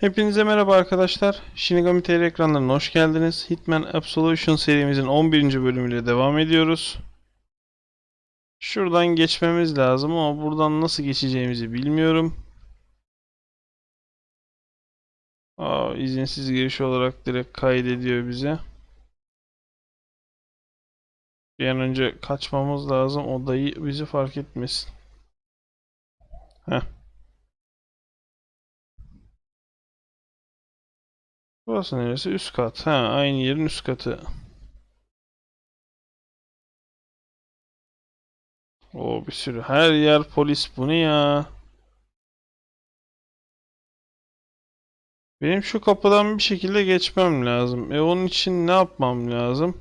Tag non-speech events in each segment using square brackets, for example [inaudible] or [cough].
Hepinize merhaba arkadaşlar. Shinigami TR ekranlarına hoş geldiniz. Hitman Absolution serimizin 11. bölümüyle devam ediyoruz. Şuradan geçmemiz lazım ama buradan nasıl geçeceğimizi bilmiyorum. Aa, izinsiz giriş olarak direkt kaydediyor bize. Bir an önce kaçmamız lazım. O dayı bizi fark etmesin. Heh. Burası neresi? Üst kat. Ha, aynı yerin üst katı. O bir sürü. Her yer polis. Bu ne ya? Benim şu kapıdan bir şekilde geçmem lazım. E onun için ne yapmam lazım?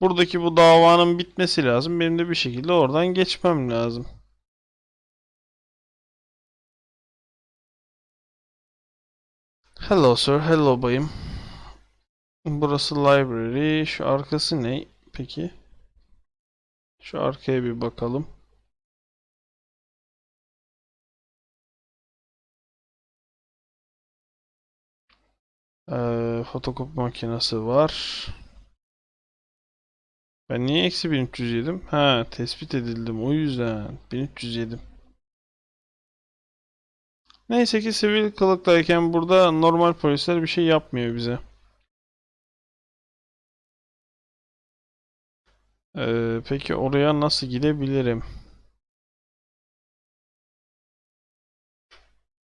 Buradaki bu davanın bitmesi lazım. Benim de bir şekilde oradan geçmem lazım. Hello sir, hello bayım. Burası library. Şu arkası ne? Peki. Şu arkaya bir bakalım. Ee, fotokopi makinesi var. Ben niye eksi 1300 yedim? Ha, tespit edildim. O yüzden 1300 yedim. Neyse ki sivil kılıktayken burada normal polisler bir şey yapmıyor bize. Ee, peki oraya nasıl gidebilirim?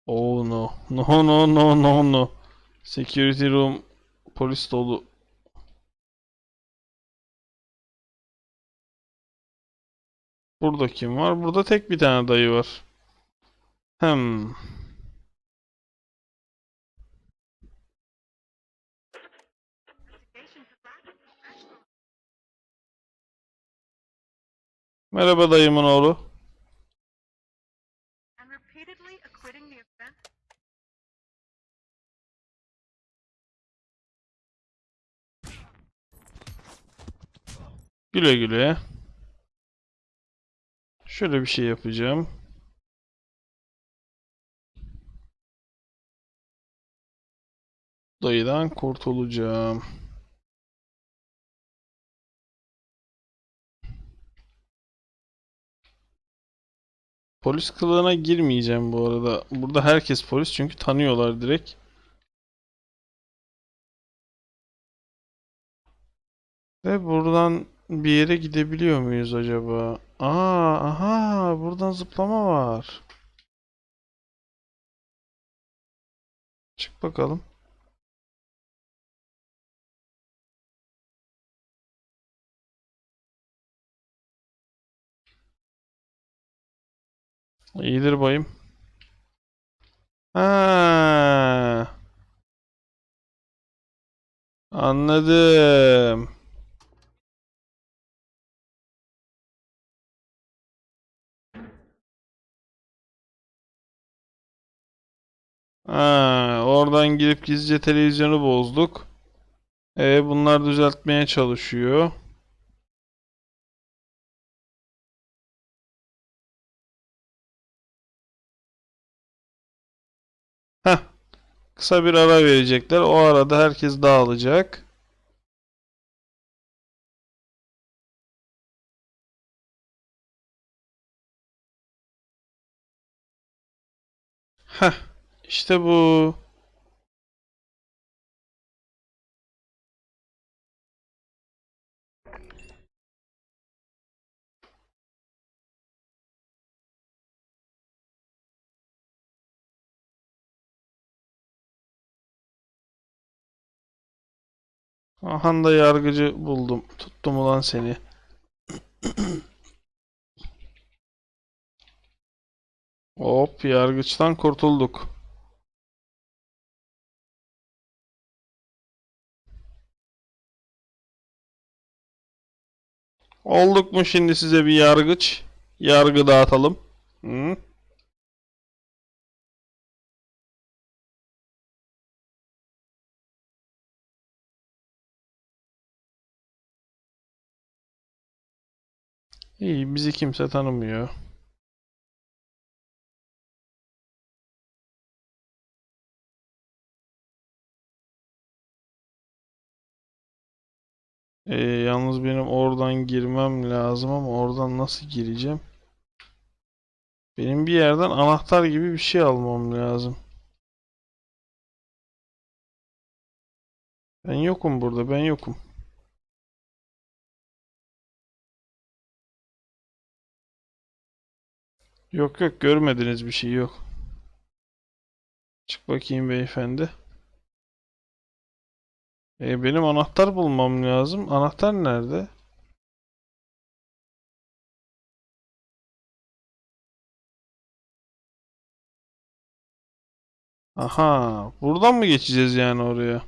Oh no. No no no no no. Security room polis dolu. Burada kim var? Burada tek bir tane dayı var. Hmm. Merhaba dayımın oğlu. Güle güle. Şöyle bir şey yapacağım. Dayıdan kurtulacağım. Polis kılığına girmeyeceğim bu arada. Burada herkes polis çünkü tanıyorlar direkt. Ve buradan bir yere gidebiliyor muyuz acaba? Aa, aha, buradan zıplama var. Çık bakalım. İyidir bayım. Ha. Anladım. Ha, oradan girip gizlice televizyonu bozduk. E bunlar düzeltmeye çalışıyor. Kısa bir ara verecekler. O arada herkes dağılacak. Heh. İşte bu. Ahan da yargıcı buldum. Tuttum ulan seni. Hop yargıçtan kurtulduk. Olduk mu şimdi size bir yargıç? Yargı dağıtalım. Hı? İyi bizi kimse tanımıyor. Ee, yalnız benim oradan girmem lazım ama oradan nasıl gireceğim? Benim bir yerden anahtar gibi bir şey almam lazım. Ben yokum burada, ben yokum. Yok yok görmediniz bir şey yok. Çık bakayım beyefendi. E, benim anahtar bulmam lazım. Anahtar nerede? Aha, buradan mı geçeceğiz yani oraya?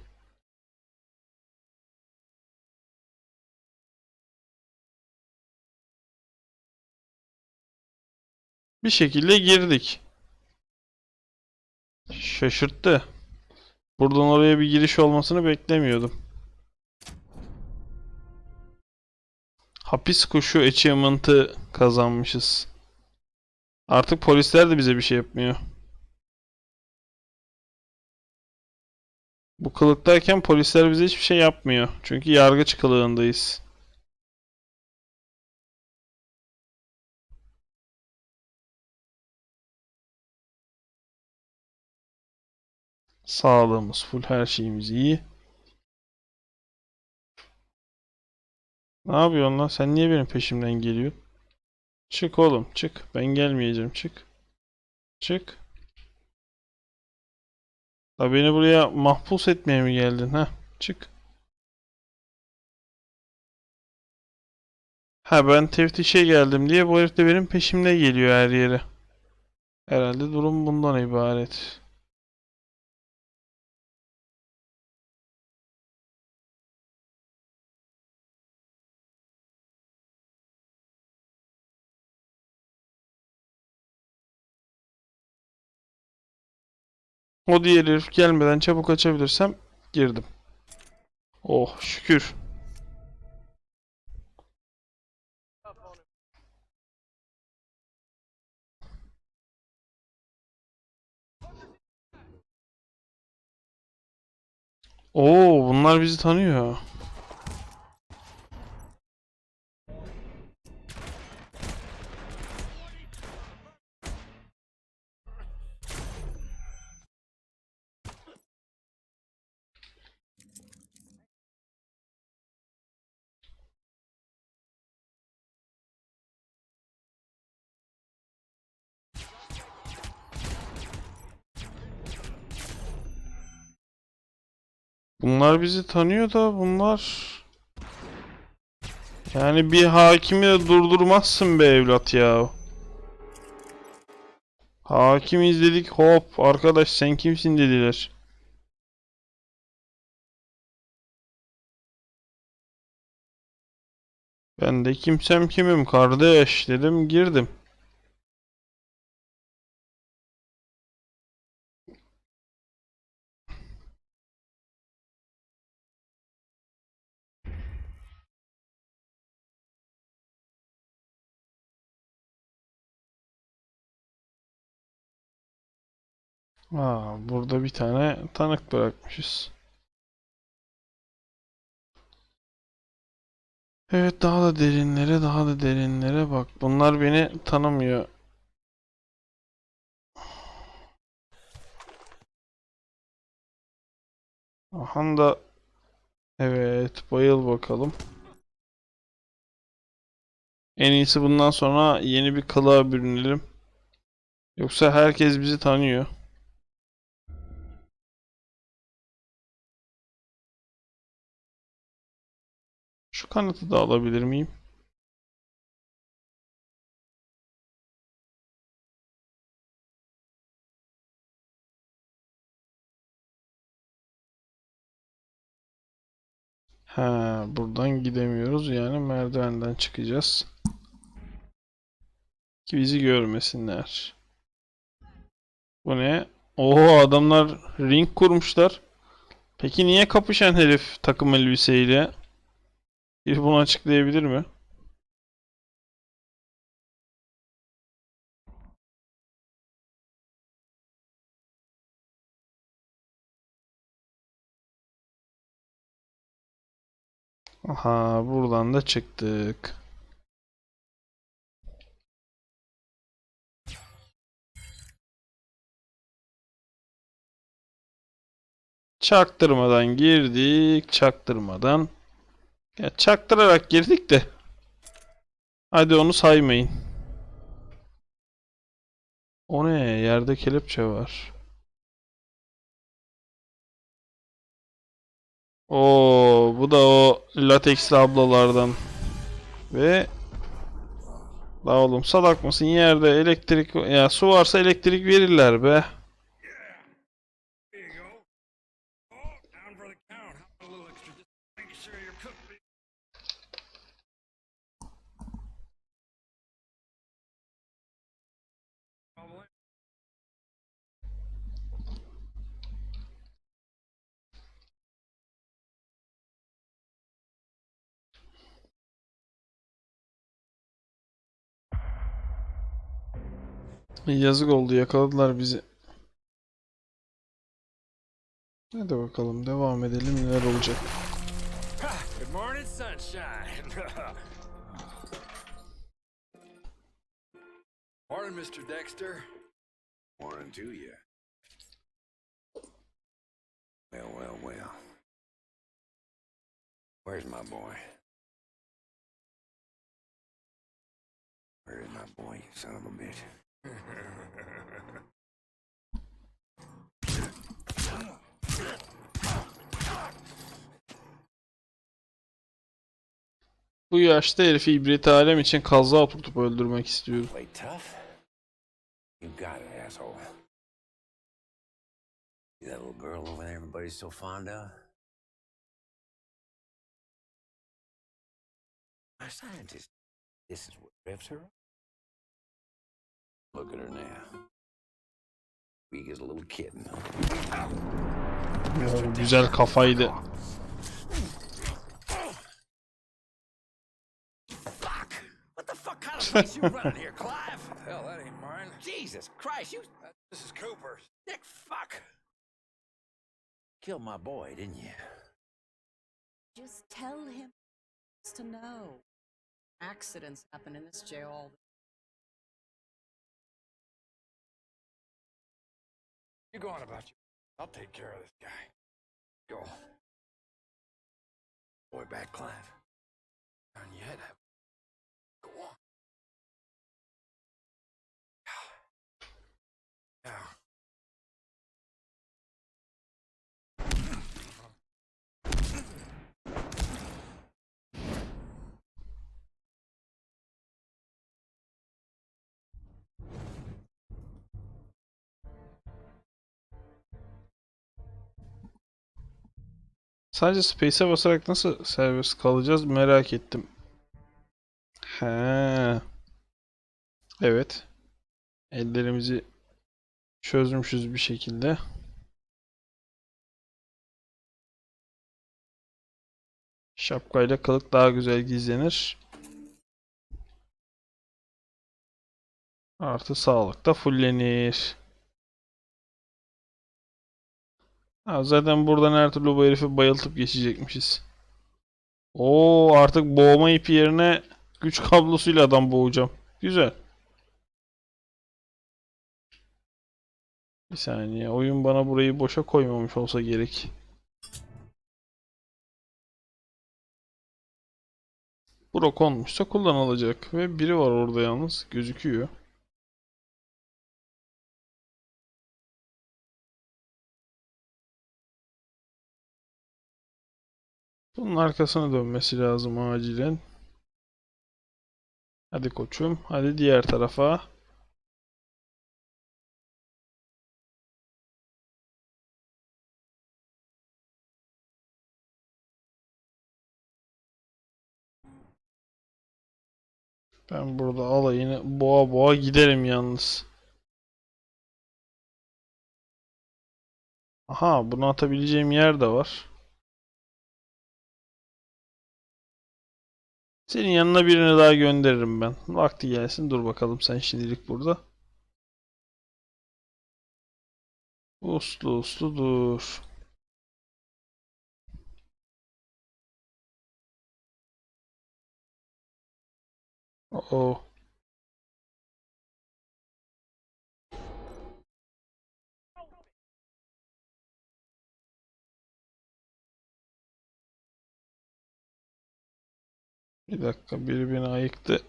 Bir şekilde girdik. Şaşırttı. Buradan oraya bir giriş olmasını beklemiyordum. Hapis kuşu achievement'ı kazanmışız. Artık polisler de bize bir şey yapmıyor. Bu kılıktayken polisler bize hiçbir şey yapmıyor. Çünkü yargıç kılığındayız. Sağlığımız full, her şeyimiz iyi. Ne yapıyorsun lan? Sen niye benim peşimden geliyorsun? Çık oğlum, çık. Ben gelmeyeceğim, çık. Çık. Da beni buraya mahpus etmeye mi geldin ha? Çık. Ha ben teftişe geldim diye bu herif de benim peşimde geliyor her yere. Herhalde durum bundan ibaret. O diğer herif gelmeden çabuk açabilirsem girdim. Oh şükür. Oo bunlar bizi tanıyor. Bunlar bizi tanıyor da bunlar... Yani bir hakimi de durdurmazsın be evlat ya. Hakim izledik hop arkadaş sen kimsin dediler. Ben de kimsem kimim kardeş dedim girdim. Aa, burada bir tane tanık bırakmışız. Evet daha da derinlere daha da derinlere bak. Bunlar beni tanımıyor. Aha da evet bayıl bakalım. En iyisi bundan sonra yeni bir kılığa bürünelim. Yoksa herkes bizi tanıyor. Şu kanıtı da alabilir miyim? Ha, buradan gidemiyoruz. Yani merdivenden çıkacağız. Ki bizi görmesinler. Bu ne? Oo adamlar ring kurmuşlar. Peki niye kapışan herif takım elbiseyle? Biri bunu açıklayabilir mi? Aha buradan da çıktık. Çaktırmadan girdik, çaktırmadan. Ya çaktırarak girdik de. Hadi onu saymayın. O ne? Yerde kelepçe var. Oo, bu da o lateksli ablalardan. Ve La oğlum salak mısın? Yerde elektrik ya su varsa elektrik verirler be. Yazık oldu yakaladılar bizi. Hadi bakalım devam edelim neler olacak. Morning, Mr. Dexter. Morning to you. Well, well, well. Where's my boy? Where is my boy, son of a bitch? Bu yaşta herifi ibret alem için kaza oturtup öldürmek istiyorum. That little girl over there everybody's so fond of? My scientist, this is what revs her up. Look at her now. Weak as a little kitten. Oo, güzel kafaydı. Fuck! What the fuck kind of [laughs] place you running here, Clive? Hell, that ain't mine. Jesus Christ, you. Uh, this is Cooper's. Nick, fuck! Killed my boy, didn't you? Just tell him to know. Accidents happen in this jail all the You go on about you. I'll take care of this guy. Go. Boy back, Clive. Sadece space'e basarak nasıl serbest kalacağız merak ettim. He. Evet. Ellerimizi çözmüşüz bir şekilde. Şapkayla kılık daha güzel gizlenir. Artı sağlık da fullenir. Ha, zaten buradan her türlü bu herifi bayıltıp geçecekmişiz. Oo artık boğma ipi yerine güç kablosuyla adam boğacağım. Güzel. Bir saniye. Oyun bana burayı boşa koymamış olsa gerek. Bura konmuşsa kullanılacak. Ve biri var orada yalnız. Gözüküyor. Bunun arkasına dönmesi lazım acilen. Hadi koçum. Hadi diğer tarafa. Ben burada alayını boğa boğa giderim yalnız. Aha bunu atabileceğim yer de var. Senin yanına birini daha gönderirim ben. Vakti gelsin dur bakalım sen şimdilik burada. Uslu uslu dur. Uh oh. Bir dakika biri beni ayıktı.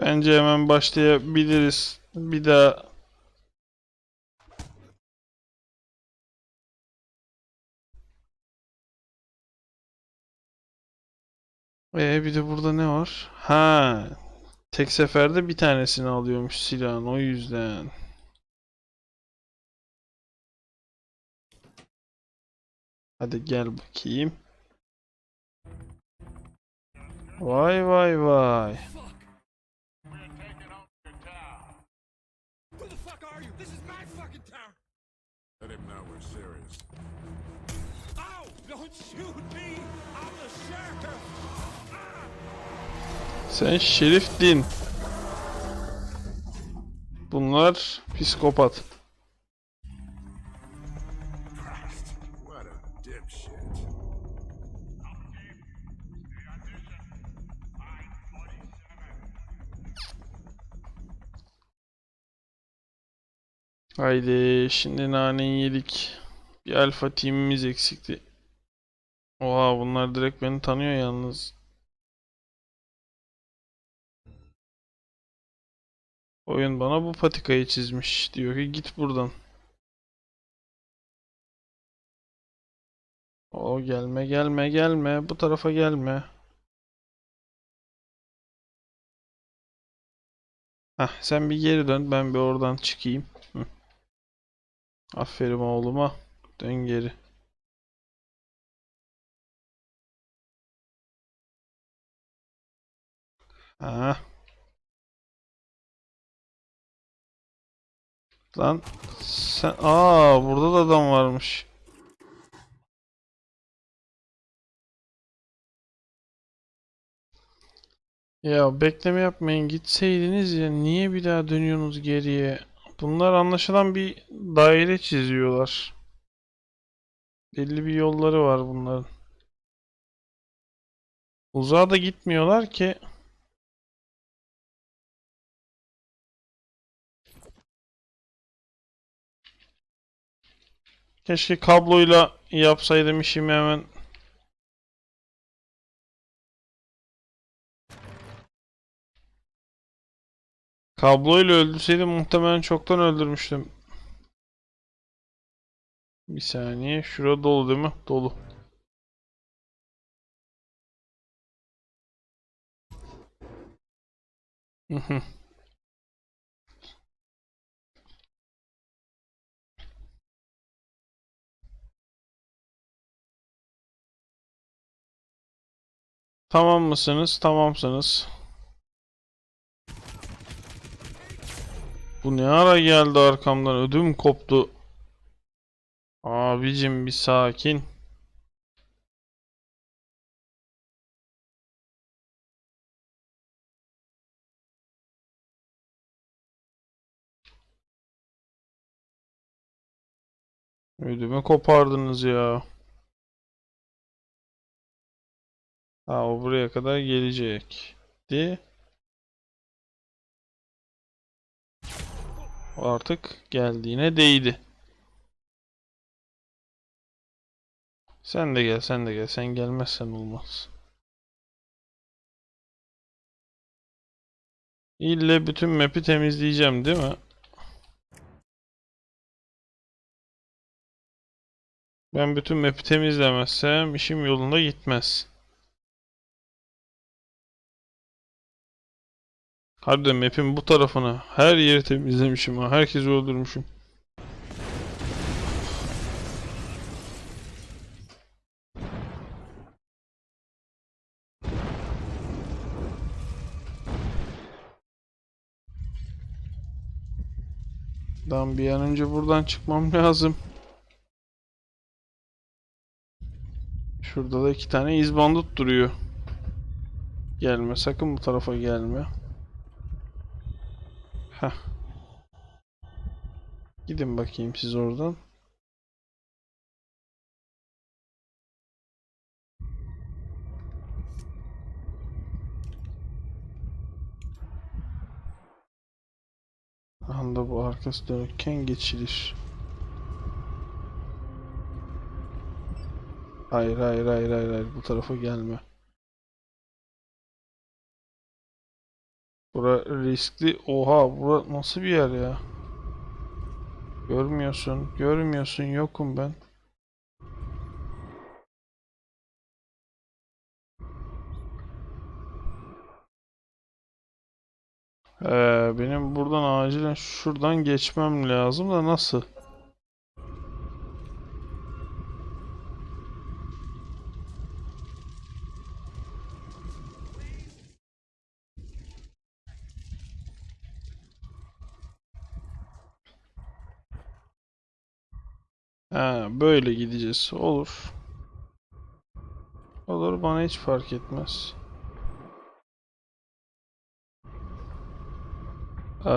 Bence hemen başlayabiliriz. Bir daha Ee, bir de burada ne var? Ha, tek seferde bir tanesini alıyormuş silahın o yüzden. Hadi gel bakayım. Vay vay vay. Don't shoot me! Sen şeriftin. Bunlar psikopat. Haydi şimdi naneyi yedik. Bir alfa teamimiz eksikti. Oha bunlar direkt beni tanıyor yalnız. Oyun bana bu patikayı çizmiş. Diyor ki git buradan. O gelme gelme gelme. Bu tarafa gelme. Heh, sen bir geri dön. Ben bir oradan çıkayım. Hı. Aferin oğluma. Dön geri. Ha. Lan sen aa burada da adam varmış. Ya bekleme yapmayın gitseydiniz ya niye bir daha dönüyorsunuz geriye? Bunlar anlaşılan bir daire çiziyorlar. Belli bir yolları var bunların. Uzağa da gitmiyorlar ki. Keşke kabloyla yapsaydım işimi hemen. Kabloyla öldürseydim muhtemelen çoktan öldürmüştüm. Bir saniye. Şura dolu değil mi? Dolu. Hı hı. Tamam mısınız? Tamamsınız. Bu ne ara geldi arkamdan? Ödüm koptu. Abicim bir sakin. Ödümü kopardınız ya. Ha o buraya kadar gelecek. De. O artık geldiğine değdi. Sen de gel, sen de gel. Sen gelmezsen olmaz. İlle bütün map'i temizleyeceğim, değil mi? Ben bütün map'i temizlemezsem işim yolunda gitmez. Harbiden map'in bu tarafını her yeri temizlemişim ha. Herkesi öldürmüşüm. Lan bir an önce buradan çıkmam [laughs] lazım. Şurada da iki tane izbandut duruyor. Gelme sakın bu tarafa gelme. Heh. Gidin bakayım siz oradan. Anda bu arkası dönükken geçilir. Hayır hayır hayır hayır hayır bu tarafa gelme. Bura riskli. Oha bura nasıl bir yer ya? Görmüyorsun, görmüyorsun, yokum ben. Ee, benim buradan acilen şuradan geçmem lazım da nasıl? Ha, böyle gideceğiz. Olur. Olur bana hiç fark etmez. Ee,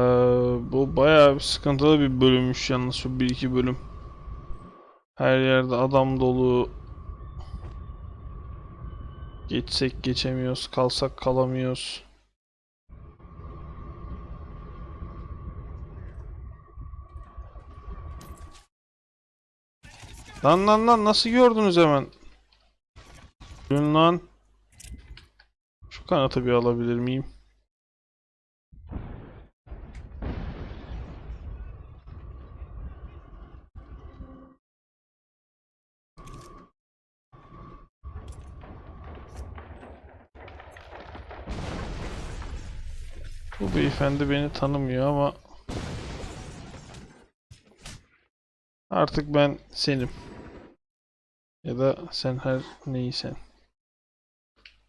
bu bayağı bir sıkıntılı bir bölümmüş yalnız şu bir iki bölüm. Her yerde adam dolu. Geçsek geçemiyoruz, kalsak kalamıyoruz. Lan lan lan nasıl gördünüz hemen? Dün lan. Şu kanatı bir alabilir miyim? Bu beyefendi beni tanımıyor ama artık ben senim. Ya da sen her neysen.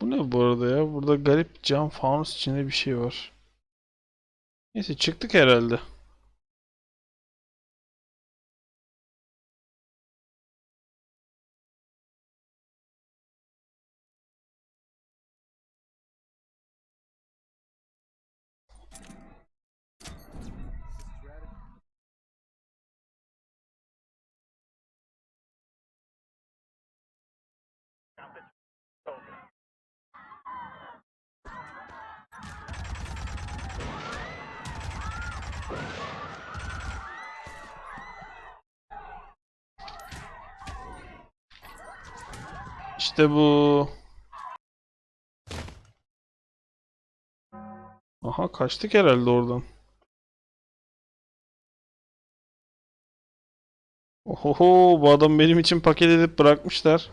Bu ne bu arada ya? Burada garip cam fanus içinde bir şey var. Neyse çıktık herhalde. İşte bu. Aha kaçtık herhalde oradan. Ohoho bu adam benim için paket edip bırakmışlar.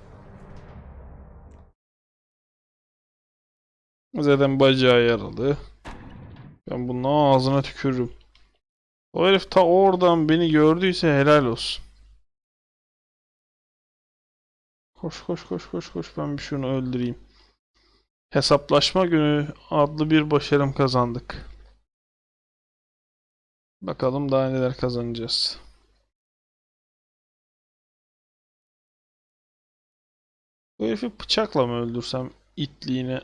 Zaten bacağı yaralı. Ben bunun ağzına tükürürüm. O herif ta oradan beni gördüyse helal olsun. Koş koş koş koş koş ben bir şunu öldüreyim. Hesaplaşma günü adlı bir başarım kazandık. Bakalım daha neler kazanacağız. Bu herifi bıçakla mı öldürsem itliğine?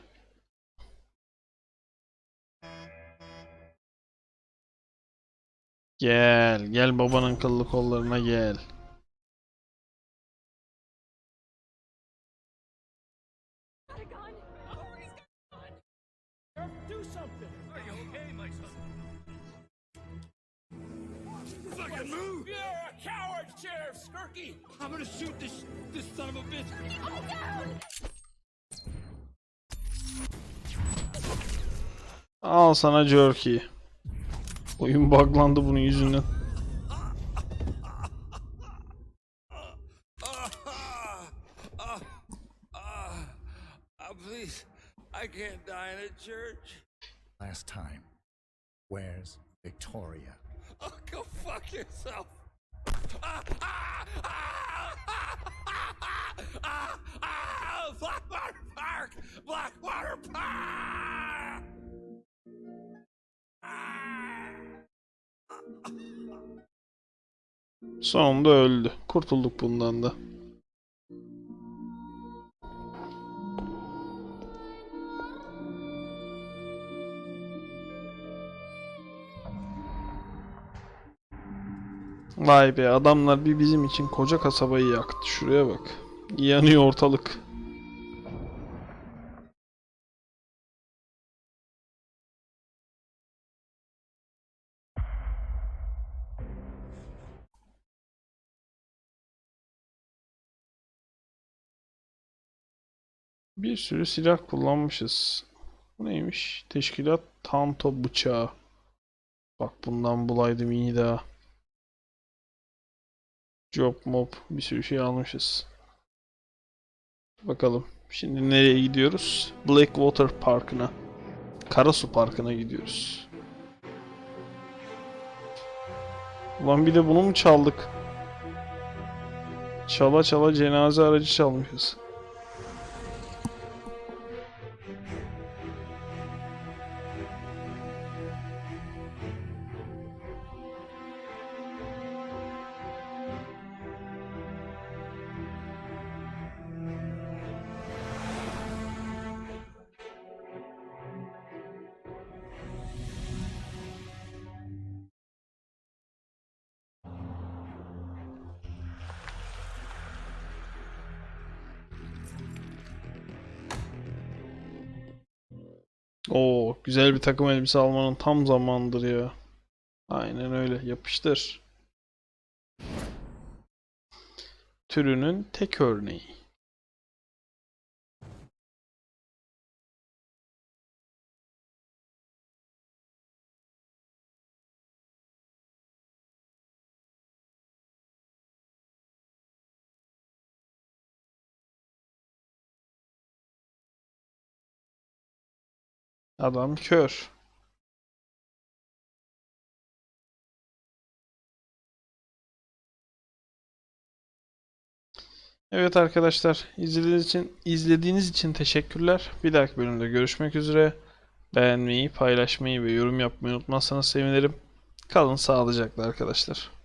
Gel, gel babanın kıllı kollarına gel. Do something. Are you okay, my son? Fucking move! You're a coward, Sheriff Skirky! I'm gonna shoot this this son of a bitch. Al sana jerky. Oyun buglandı bunun yüzünden. Ah, ah, ah, ah, please, I can't die in a church. Last time. Where's Victoria? Oh, go fuck yourself. Ah, ah, ah, Blackwater Park! Blackwater Park! Sonunda öldü. Kurtulduk bundan da. Vay be adamlar bir bizim için koca kasabayı yaktı. Şuraya bak. Yanıyor ortalık. Bir sürü silah kullanmışız. Bu neymiş? Teşkilat Tanto bıçağı. Bak bundan bulaydım iyi daha. Job mob bir sürü şey almışız. Bakalım. Şimdi nereye gidiyoruz? Blackwater Parkı'na. Karasu Parkı'na gidiyoruz. Ulan bir de bunu mu çaldık? Çala çala cenaze aracı çalmışız. Oo, güzel bir takım elbise almanın tam zamanıdır ya. Aynen öyle. Yapıştır. Türünün tek örneği. Adam kör. Evet arkadaşlar, izlediğiniz için izlediğiniz için teşekkürler. Bir dahaki bölümde görüşmek üzere. Beğenmeyi, paylaşmayı ve yorum yapmayı unutmazsanız sevinirim. Kalın sağlıcakla arkadaşlar.